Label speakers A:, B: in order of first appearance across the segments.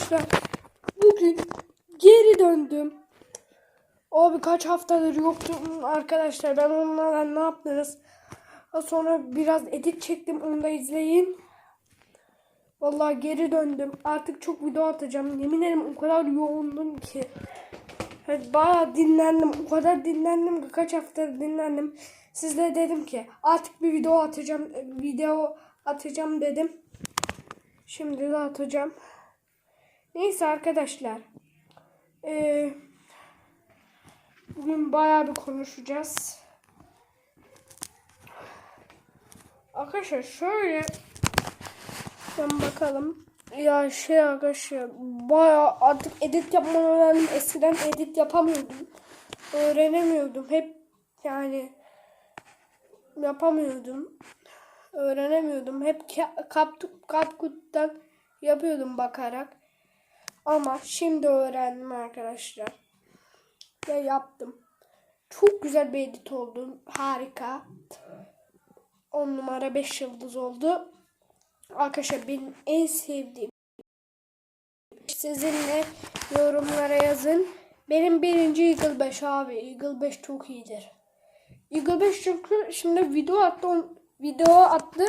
A: arkadaşlar bugün geri döndüm. O birkaç haftadır yoktum arkadaşlar. Ben onlarla ne yaptınız? Sonra biraz edit çektim. Onu da izleyin. Vallahi geri döndüm. Artık çok video atacağım. Yemin ederim o kadar yoğundum ki. Evet, bayağı dinlendim. O kadar dinlendim ki kaç haftadır dinlendim. Sizlere dedim ki artık bir video atacağım. Video atacağım dedim. Şimdi de atacağım. Neyse arkadaşlar. Ee, bugün bayağı bir konuşacağız. Arkadaşlar şöyle ben bakalım. Ya şey arkadaşlar bayağı artık edit yapmayı öğrendim. Eskiden edit yapamıyordum. Öğrenemiyordum. Hep yani yapamıyordum. Öğrenemiyordum. Hep kapkuttan yapıyordum bakarak. Ama şimdi öğrendim arkadaşlar. Ve yaptım. Çok güzel bir edit oldu. Harika. 10 numara 5 yıldız oldu. Arkadaşlar benim en sevdiğim sizinle yorumlara yazın. Benim birinci Eagle 5 abi. Eagle 5 çok iyidir. Eagle 5 çünkü şimdi video attı. Video attı.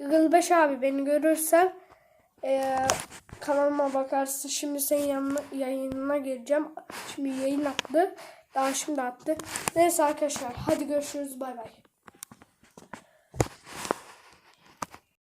A: Eagle 5 abi beni görürsen eee kanalıma bakarsın. Şimdi senin yanına, yayınına geleceğim. Şimdi yayın attı. Daha şimdi attı. Neyse arkadaşlar hadi görüşürüz. Bay bay.